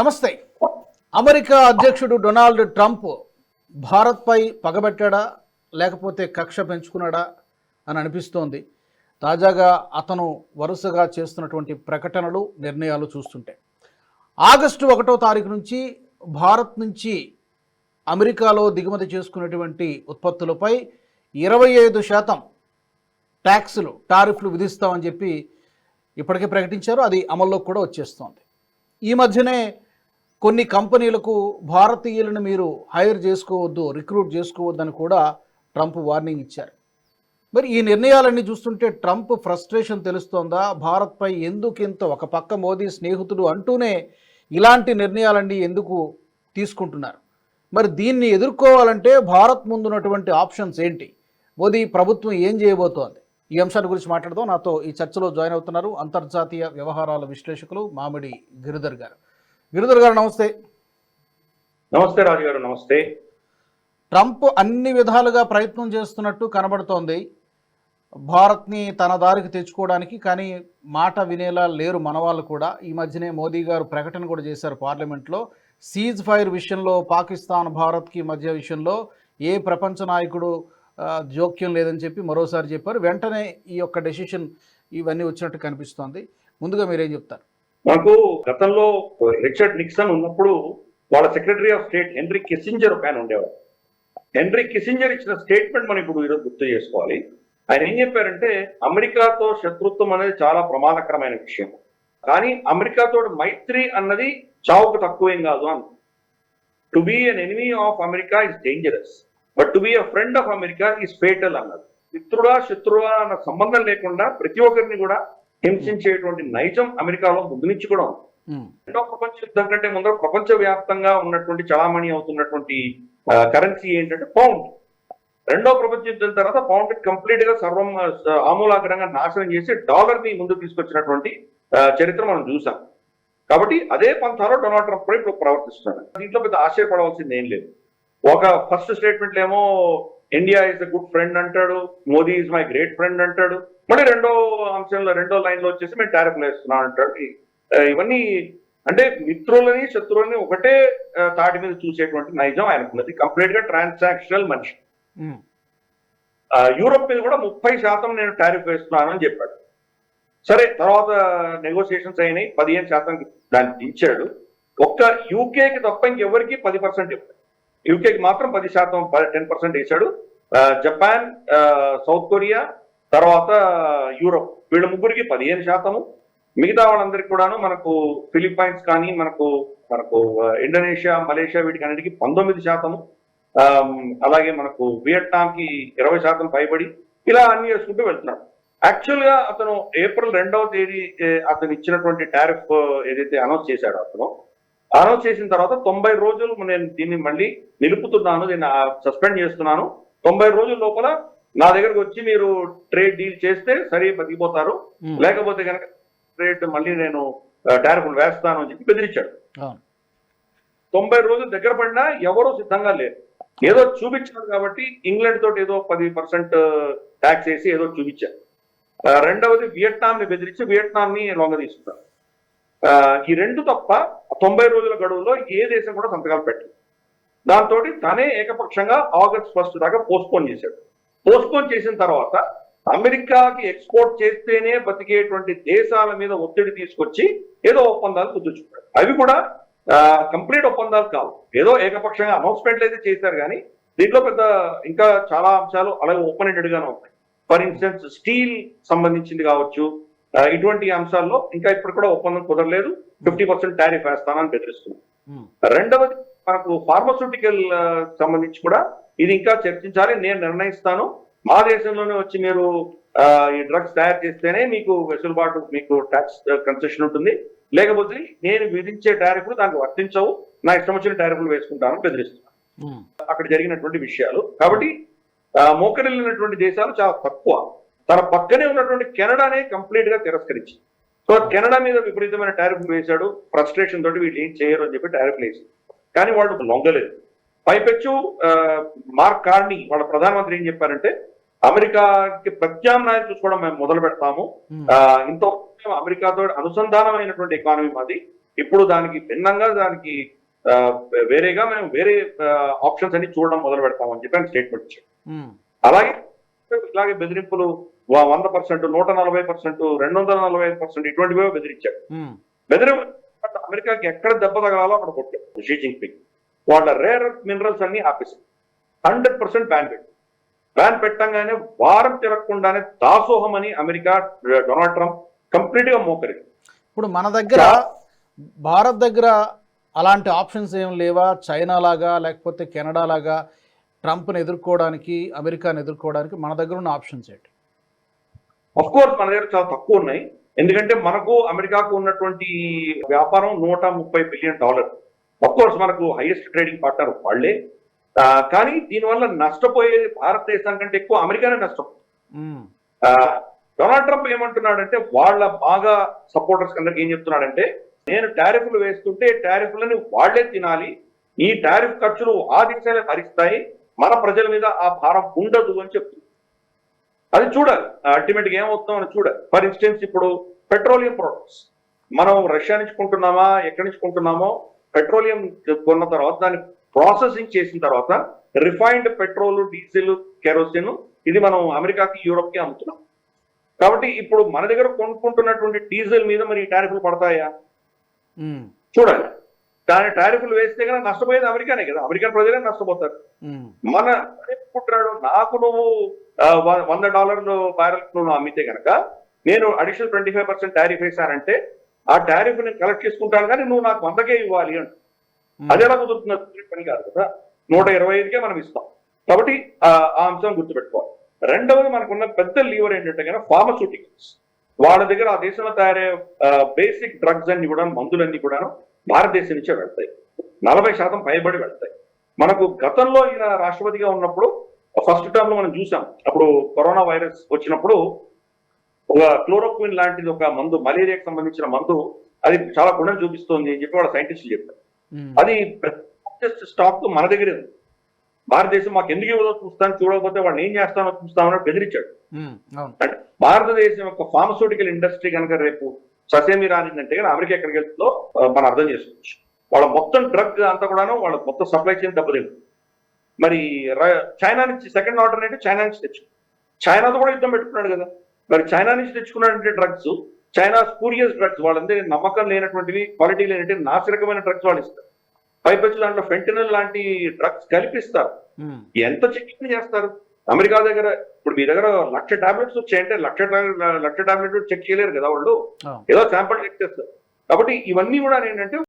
నమస్తే. అమెరికా అధ్యక్షుడు Donald Trump భారత్పై పగబెట్టాడా? లేకపోతే కక్ష పెంచుకున్నాడా? అని అనిపిస్తోంది. తాజాగా అతను వరుసగా చేస్తున్నటువంటి ప్రకటనలు నిర్ణయాలు చూస్తుంటే. ఆగస్టు ఒకటో తారీఖు నుంచి భారత్ నుంచి అమెరికాలో దిగుమతి చేసుకునేటువంటి ఉత్పత్తులపై ఇరవై ఐదు శాతం ట్యాక్సులు టారిఫ్లు విధిస్తామని చెప్పి ఇప్పటికే ప్రకటించారు. అది అమల్లోకి కూడా వచ్చేస్తోంది. ఈ మధ్యనే కొన్ని కంపెనీలకు భారతీయులను మీరు హైర్ చేసుకోవద్దు రిక్రూట్ చేసుకోవద్దని కూడా ట్రంప్ వార్నింగ్ ఇచ్చారు. మరి ఈ నిర్ణయాలన్నీ చూస్తుంటే ట్రంప్ ఫ్రస్ట్రేషన్ తెలుస్తోందా? భారత్పై ఎందుకింత ఒక పక్క మోదీ స్నేహితుడు అంటూనే ఇలాంటి నిర్ణయాలన్నీ ఎందుకు తీసుకుంటున్నారు? మరి దీన్ని ఎదుర్కోవాలంటే భారత్ ముందున్నటువంటి ఆప్షన్స్ ఏంటి? మోదీ ప్రభుత్వం ఏం చేయబోతోంది? ఈ అంశాన్ని గురించి మాట్లాడదాం. నాతో ఈ చర్చలో జాయిన్ అవుతున్నారు అంతర్జాతీయ వ్యవహారాల విశ్లేషకులు మామిడి గిరిధర్ గారు. గిరిధర్ గారు నమస్తే. నమస్తే రాజు గారు నమస్తే. ట్రంప్ అన్ని విధాలుగా ప్రయత్నం చేస్తున్నట్టు కనబడుతోంది. భారత్ని తన దారికి తెచ్చుకోవడానికి కానీ మాట వినేలా లేరు మనవాళ్ళు కూడా. ఈ మధ్యనే మోదీ గారు ప్రకటన కూడా చేశారు పార్లమెంట్లో. సీజ్ ఫైర్ విషయంలో పాకిస్తాన్ భారత్కి మధ్య విషయంలో ఏ ప్రపంచ నాయకుడు జోక్యం లేదని చెప్పి మరోసారి చెప్పారు. వెంటనే ఈ యొక్క డెసిషన్ ఇవన్నీ వచ్చినట్టు కనిపిస్తోంది. ముందుగా మీరేం చెప్తారు? మనకు గతంలో రిచర్డ్ నిక్సన్ ఉన్నప్పుడు వాళ్ళ secretary of state Henry Kissinger ఒక ఆయన ఉండేవారు. హెన్రీ కిసింజర్ ఇచ్చిన స్టేట్మెంట్ మనం ఇప్పుడు ఈరోజు గుర్తు చేసుకోవాలి. ఆయన ఏం చెప్పారంటే అమెరికాతో శత్రుత్వం అనేది చాలా ప్రమాదకరమైన విషయం. కానీ అమెరికాతో మైత్రి అన్నది చావుకు తక్కువేం కాదు అని. To be an enemy of America is dangerous but to be a friend of America is fatal అన్నది. మిత్రుడా శత్రువా అన్న సంబంధం లేకుండా ప్రతి ఒక్కరిని కూడా హింసించేటువంటి నైజం అమెరికాలో ముందు నుంచి కూడా ఉంది. రెండో ప్రపంచ యుద్ధం కంటే ముందర ప్రపంచ వ్యాప్తంగా ఉన్నటువంటి చలామణి అవుతున్నటువంటి కరెన్సీ ఏంటంటే పౌండ్ రెండో ప్రపంచ యుద్ధం తర్వాత పౌండ్ కంప్లీట్గా సర్వం ఆమూలాగ్రంగా నాశనం చేసి డాలర్ని ముందుకు తీసుకొచ్చినటువంటి చరిత్ర మనం చూసాం. కాబట్టి అదే పంథాలో డొనాల్డ్ ట్రంప్ కూడా ఇప్పుడు ప్రవర్తిస్తున్నాడు. దీంట్లో పెద్ద ఆశ్చర్యపడవలసింది ఏం లేదు. ఒక ఫస్ట్ స్టేట్మెంట్ ఏమో India is a good friend అంటాడు Modi is my great friend అంటాడు మళ్ళీ రెండో అంశంలో రెండో లైన్లో వచ్చేసి మేము టారిఫ్లు వేస్తున్నాం అంటాడు ఆ, ఇవన్నీ అంటే మిత్రులని శత్రువులని ఒకటే తాటి మీద చూసేటువంటి నైజం ఆయనకున్నది. కంప్లీట్గా ట్రాన్సాక్షనల్ మనిషి యూరోప్ మీద కూడా ముప్పై శాతం నేను టారిఫ్ వేస్తున్నాను అని చెప్పాడు. సరే తర్వాత నెగోసియేషన్స్ అయినాయి. పదిహేను శాతం దాన్ని దించాడు. ఒక్క యూకేకి తప్ప ఇంకెవరికి పది పర్సెంట్ ఇవ్వడు యూకేకి మాత్రం పది శాతం టెన్ పర్సెంట్ వేశాడు. జపాన్ సౌత్ కొరియా తర్వాత యూరోప్. వీళ్ళ ముగ్గురికి పదిహేను శాతము. మిగతా వాళ్ళందరికీ కూడాను మనకు ఫిలిప్పైన్స్ కానీ మనకు మనకు ఇండోనేషియా మలేషియా వీటికి అన్నిటికీ పంతొమ్మిది శాతము. అలాగే మనకు వియట్నాంకి ఇరవై శాతం పైబడి ఇలా అన్ని చేసుకుంటూ వెళ్తున్నాడు యాక్చువల్గా అతను ఏప్రిల్ రెండవ తేదీ అతను ఇచ్చినటువంటి టారిఫ్ ఏదైతే అనౌన్స్ చేశాడో అతను అనౌన్స్ చేసిన తర్వాత తొంభై రోజులు నేను దీన్ని మళ్ళీ నిలుపుతున్నాను దీన్ని సస్పెండ్ చేస్తున్నాను. తొంభై రోజుల లోపల నా దగ్గరకు వచ్చి మీరు ట్రేడ్ డీల్ చేస్తే సరే బతికిపోతారు. లేకపోతే కనుక ట్రేడ్ మళ్ళీ నేను టారిఫ్లు వేస్తాను అని చెప్పి బెదిరించాడు. తొంభై రోజులు దగ్గర పడినా ఎవరూ సిద్ధంగా లేరు. ఏదో చూపించారు కాబట్టి ఇంగ్లాండ్ తోటి ఏదో పది పర్సెంట్ ట్యాక్స్ వేసి ఏదో చూపించారు. రెండవది వియట్నాం ని బెదిరించి వియట్నాం ని లొంగ తీసుకున్నారు. ఈ రెండు తప్ప తొంభై రోజుల గడువులో ఏ దేశం కూడా సంతకాలు పెట్టలేదు. దాంతో తనే ఏకపక్షంగా ఆగస్ట్ ఫస్ట్ దాకా పోస్ట్పోన్ చేశాడు. పోస్ట్పోన్ చేసిన తర్వాత అమెరికాకి ఎక్స్పోర్ట్ చేస్తేనే బతికేటువంటి దేశాల మీద ఒత్తిడి తీసుకొచ్చి ఏదో ఒప్పందాలు కుదుర్చుకున్నాడు. అవి కూడా కంప్లీట్ ఒప్పందాలు కావు. ఏదో ఏకపక్షంగా అనౌన్స్మెంట్లు అయితే చేశారు కానీ దీంట్లో పెద్ద ఇంకా చాలా అంశాలు అలాగే ఓపెన్ గానే ఉన్నాయి. ఫర్ ఇన్స్టెన్స్ స్టీల్ సంబంధించింది కావచ్చు ఇటువంటి అంశాల్లో ఇంకా ఇప్పుడు కూడా ఒప్పందం కుదరలేదు. ఫిఫ్టీ పర్సెంట్ టారిఫ్ వేస్తానని బెదిరిస్తున్నాం. ఉమ్, రెండవది మనకు ఫార్మస్యూటికల్ సంబంధించి కూడా ఇది ఇంకా చర్చించాలి. నేను నిర్ణయిస్తాను. మా దేశంలోనే వచ్చి మీరు ఈ డ్రగ్స్ తయారు చేస్తేనే మీకు వెసులుబాటు మీకు ట్యాక్స్ కన్సెషన్ ఉంటుంది. లేకపోతే నేను విధించే టారిఫ్లు దానికి వర్తించవు. నా ఇష్టం వచ్చిన టారిఫ్లు వేసుకుంటాను బెదిరిస్తున్నాను. ఉమ్, అక్కడ జరిగినటువంటి విషయాలు. కాబట్టి మోకరిల్లినటువంటి దేశాలు చాలా తక్కువ. తన పక్కనే ఉన్నటువంటి కెనడానే కంప్లీట్గా తిరస్కరించి. సో కెనడా మీద విపరీతమైన టారిఫ్ వేశాడు. ఫ్రస్ట్రేషన్ తోటి వీళ్ళు ఏం చేయరు అని చెప్పి టారిఫ్ వేసి కానీ వాళ్ళు లొంగలేదు. పైపెచ్చు మార్క్ కార్నీ వాళ్ళ ప్రధానమంత్రి ఏం చెప్పారంటే అమెరికాకి ప్రత్యామ్నాయం చూసుకోవడం మేము మొదలు పెడతాము. ఇంత అమెరికాతో అనుసంధానమైనటువంటి ఎకానమీ మాది. ఇప్పుడు దానికి భిన్నంగా దానికి వేరేగా మేము వేరే ఆప్షన్స్ అన్ని చూడడం మొదలు పెడతామని చెప్పి ఆయన స్టేట్మెంట్ ఇచ్చారు. ఉమ్, అలాగే ఇలాగే బెదిరింపులు వంద పర్సెంట్ నూట నలభై పర్సెంట్ రెండు వందల నలభై ఐదు పర్సెంట్ ఇటువంటివే బెదిరించారు. ఉమ్, బెదిరింపు అమెరికాకి ఎక్కడ దెబ్బ తగలాలో అక్కడ కొట్టారు షీ జింగ్పింగ్ వాళ్ళ రేర్ మినరల్స్ అన్ని ఆపేశారు హండ్రెడ్ పర్సెంట్ బ్యాన్ పెట్టారు బ్యాన్ పెట్టంగానే వారం తిరగకుండానే దాసోహం అని అమెరికా డొనాల్డ్ ట్రంప్ కంప్లీట్గా మోకరింది ఇప్పుడు మన దగ్గర భారత్ దగ్గర అలాంటి ఆప్షన్స్ ఏం లేవా? చైనా లాగా లేకపోతే కెనడా లాగా ట్రంప్ని ఎదుర్కోవడానికి అమెరికాని ఎదుర్కోవడానికి మన దగ్గర ఉన్న ఆప్షన్స్ ఏంటి? అఫ్ కోర్స్ మన దగ్గర చాలా తక్కువ ఉన్నాయి. ఎందుకంటే మనకు అమెరికాకు ఉన్నటువంటి వ్యాపారం నూట ముప్పై బిలియన్ డాలర్. కోర్స్ మనకు హైయెస్ట్ ట్రేడింగ్ పార్ట్నర్ వాళ్ళే. ఆ, కానీ దీనివల్ల నష్టపోయేది భారతదేశం కంటే ఎక్కువ అమెరికానే ఆ, డొనాల్డ్ ట్రంప్ ఏమంటున్నాడంటే వాళ్ళ బాగా సపోర్టర్స్ అందరికి ఏం చెప్తున్నాడంటే నేను టారిఫ్లు వేస్తుంటే టారిఫ్లని వాళ్ళే తినాలి. ఈ టారిఫ్ ఖర్చులు ఆ దేశాలే భరిస్తాయి. మన ప్రజల మీద ఆ భారం ఉండదు అని చెప్తుంది. అది చూడాలి. అల్టిమేట్గా ఏమవుతుందో అని చూడాలి. ఫర్ ఇన్స్టెన్స్ ఇప్పుడు పెట్రోలియం ప్రొడక్ట్స్. మనం రష్యా నుంచి కొంటున్నామా ఎక్కడి నుంచి కొంటున్నామో పెట్రోలియం కొన్న తర్వాత దాన్ని ప్రాసెసింగ్ చేసిన తర్వాత రిఫైన్డ్ పెట్రోల్ డీజిల్ కెరోసిన్ ఇది మనం అమెరికాకి యూరోప్కి అమ్ముతున్నాం. కాబట్టి ఇప్పుడు మన దగ్గర కొనుక్కుంటున్నటువంటి డీజిల్ మీద మరి టారిఫ్లు పడతాయా? చూడాలి. దాని టారిఫ్లు వేస్తే కనుక నష్టపోయేది అమెరికానే కదా. అమెరికన్ ప్రజలే నష్టపోతారు. మన అనుకుంటున్నాడు నాకు నువ్వు వంద డాలర్లు బ్యారెల్ నువ్వు అమ్మితే కనుక నేను additional twenty five percent tariff వేశానంటే ఆ టారిఫ్ నేను కలెక్ట్ చేసుకుంటాను కానీ నువ్వు నాకు వందకే ఇవ్వాలి అంట. అది ఎలా కుదురుతుంది అది కుదిరే పని కాదు కదా. నూట ఇరవై ఐదుకే మనం ఇస్తాం. కాబట్టి ఆ అంశం గుర్తుపెట్టుకోవాలి. రెండవది మనకున్న పెద్ద లీవర్ ఏంటంటే కనుక ఫార్మస్యూటికల్స్ వాళ్ళ దగ్గర ఆ దేశంలో తయారయ్యే బేసిక్ డ్రగ్స్ అన్ని కూడా మందులన్నీ కూడా భారతదేశం నుంచే వెళ్తాయి. నలభై శాతం పైబడి వెళ్తాయి. మనకు గతంలో ఈయన రాష్ట్రపతిగా ఉన్నప్పుడు ఫస్ట్ టర్మ్లో మనం చూసాం. అప్పుడు కరోనా వైరస్ వచ్చినప్పుడు ఒక క్లోరోక్విన్ లాంటిది ఒక మందు మలేరియాకి సంబంధించిన మందు అది చాలా గుణం చూపిస్తోంది అని చెప్పి వాళ్ళ సైంటిస్టులు చెప్పారు. అది స్టాక్ మన దగ్గరే ఉంది. భారతదేశం మాకు ఎందుకు ఇవ్వదో చూస్తాను చూడకపోతే వాడిని ఏం చేస్తానో చూస్తామని బెదిరించాడు. అంటే భారతదేశం యొక్క ఫార్మస్యూటికల్ ఇండస్ట్రీ కనుక రేపు ససేమి రానిందంటే కనుక అమెరికా ఎక్కడికి వెళ్తుందో మనం అర్థం చేసుకోవచ్చు. వాళ్ళ మొత్తం డ్రగ్ అంతా కూడాను వాళ్ళ మొత్తం సప్లై చైన్ దెబ్బతింది మరి చైనా నుంచి సెకండ్ ఆల్టర్నేటివ్ చైనా నుంచి తెచ్చు చైనాతో కూడా యుద్ధం పెట్టుకున్నాడు కదా. మరి చైనా నుంచి తెచ్చుకున్నటువంటి డ్రగ్స్ చైనా స్పూరియస్ డ్రగ్స్ వాళ్ళందరి నమ్మకం లేనటువంటివి క్వాలిటీ లేనటువంటి నాసిరకమైన డ్రగ్స్ వాళ్ళు ఇస్తారు. పైపెచ్చు దాంట్లో ఫెంటనల్ లాంటి డ్రగ్స్ కలిపిస్తారు. ఉమ్, ఎంత చెకింగ్ చేస్తారు? అమెరికా దగ్గర ఇప్పుడు మీ దగ్గర లక్ష టాబ్లెట్స్ వచ్చాయంటే లక్ష లక్ష టాబ్లెట్ చెక్ చేయలేరు కదా వాళ్ళు. ఏదో శాంపుల్ చెక్ చేస్తారు. కాబట్టి ఇవన్నీ కూడా ఏంటంటే